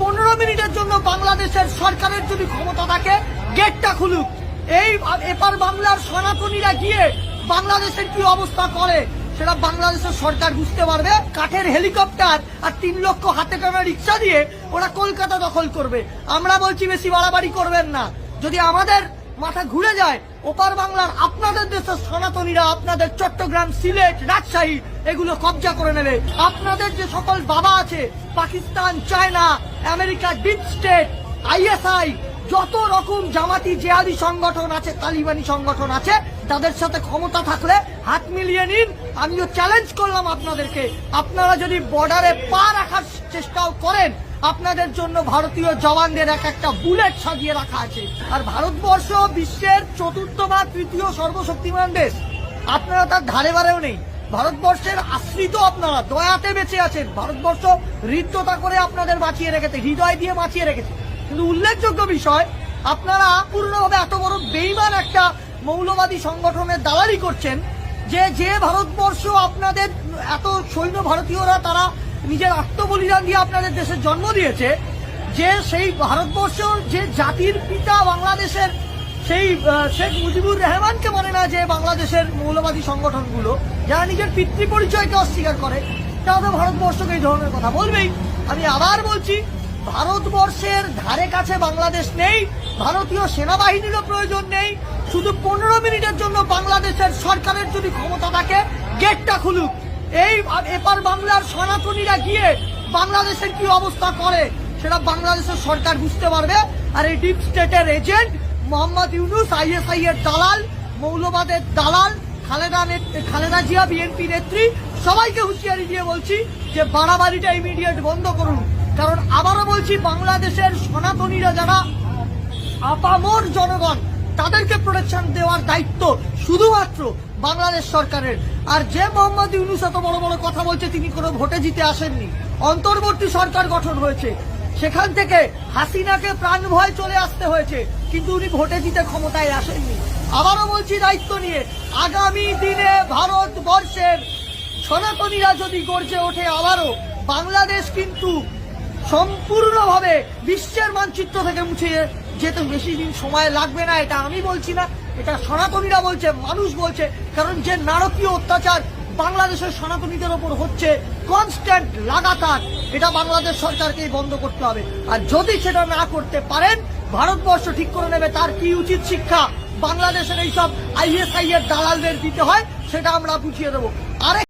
পনেরো মিনিটের জন্য বাংলাদেশের সরকারের যদি ক্ষমতা থাকে, গেটটা খুলুক। এই এপার বাংলার সনাতনীরা গিয়ে বাংলাদেশের কি অবস্থা করে, সেটা বাংলাদেশের সরকার বুঝতে পারবে। কাঠের হেলিকপ্টার আর তিন লক্ষ হাতে কামে রিক্সা দিয়ে ওরা কলকাতা দখল করবে। আমরা বলছি বেশি বাড়াবাড়ি করবেন না। যদি আমাদের মাথা ঘুরে যায়। ওপার বাংলার আপনাদের দেশের সনাতনীরা, আপনাদের চট্টগ্রাম, সিলেট, রাজশাহী, এগুলো কবজা করে নেবে। আপনাদের যে সকল বাবা আছে, Pakistan, China America deep state, ISI, যত রকম জামাতি জেহাদি সংগঠন আছে, তালিবানি সংগঠন আছে, তাদের সাথে ক্ষমতা থাকলে হাত মিলিয়ে নিন। আমিও চ্যালেঞ্জ করলাম আপনাদেরকে। আপনারা যদি বর্ডারে পা রাখার চেষ্টাও করেন আপনাদের জন্য ভারতীয় জওয়ানদের এক একটা বুলেট সাজিয়ে রাখা আছে। আর ভারতবর্ষ বিশ্বের চতুর্থ বা তৃতীয় সর্বশক্তিমান দেশ। আপনারা তার ধারে বারেও নেই। ভারতবর্ষের আশ্রিত আপনারা, দয়াতে বেঁচে আছেন। ভারতবর্ষ হৃদ্যতা করে আপনাদের বাঁচিয়ে রেখেছে, হৃদয় দিয়ে বাঁচিয়ে রেখেছে। কিন্তু উল্লেখযোগ্য বিষয়, আপনারা পূর্ণভাবে এত বড় বেইমান একটা মৌলবাদী সংগঠনের দালালি করছেন যে যে ভারতবর্ষ আপনাদের এত সৈন্য ভারতীয়রা তারা নিজের আত্ম আত্মবলিদান দিয়ে আপনাদের দেশের জন্ম দিয়েছে, যে সেই ভারতবর্ষ, যে জাতির পিতা বাংলাদেশের, সেই শেখ মুজিবুর রহমানকে মানে না যে বাংলাদেশের মৌলবাদী সংগঠনগুলো, যারা নিজের পিতৃ পরিচয়কে অস্বীকার করে, তারা তো ভারতবর্ষকে এই ধরনের কথা বলবেই। আমি আবার বলছি, ভারতবর্ষের ধারে কাছে বাংলাদেশ নেই, ভারতীয় সেনাবাহিনীরও প্রয়োজন নেই, শুধু পনেরো মিনিটের জন্য বাংলাদেশের সরকারের যদি ক্ষমতা থাকে, গেটটা খুলুক। এই এপার বাংলার সনাতনীরা গিয়ে বাংলাদেশের কি অবস্থা করে, সেটা বাংলাদেশের সরকার বুঝতে পারবে। আর এই ডিপ স্টেটের এজেন্ট মোহাম্মদ ইউনুস, আইএসআই এর দালাল, মৌলবাদের দালাল, খালেদা খালেদা জিয়া, বিএনপি নেত্রী, সবাইকে হুঁশিয়ারি দিয়ে বলছি যে বাড়াবাড়িটা ইমিডিয়েট বন্ধ করুন। কারণ আবারও বলছি, বাংলাদেশের সনাতনীরা যারা আপামর জনগণ তাদেরকে প্রোটেকশন দেওয়ার দায়িত্ব শুধুমাত্র বাংলাদেশ সরকারের। আর যে মোহাম্মদ ইউনুস এত বড় বড় কথা বলছে, তিনি কোনো ভোটে জিতে আসেননি। অন্তর্বর্তী সরকার গঠন হয়েছে। সেখান থেকে হাসিনাকে প্রাণ ভয় চলে আসতে হয়েছে, কিন্তু উনি ভোটে জিতে ক্ষমতায় আসেননি। আবারও বলছি দায়িত্ব নিয়ে, আগামী দিনে ভারতবর্ষের সনাতনীরা যদি গর্জে ওঠে আবারও, বাংলাদেশ কিন্তু সম্পূর্ণভাবে বিশ্বের মানচিত্র থেকে মুছে যেতে বেশি দিন সময় লাগবে না, এটা আমি বলছি না, এটা সনাতনীরা বলছে, মানুষ বলছে, কারণ যে নারকীয় অত্যাচার বাংলাদেশের সনাতনীদের ওপর হচ্ছে কনস্ট্যান্ট লাগাতার, এটা বাংলাদেশ সরকারকেই বন্ধ করতে হবে। আর যদি সেটা না করতে পারেন, ভারতবর্ষ ঠিক করে নেবে, তার কি উচিত শিক্ষা? বাংলাদেশের এইসব আইএসআই এর দালালদের দিতে হয়, সেটা আমরা বুঝিয়ে দেবো। আরেক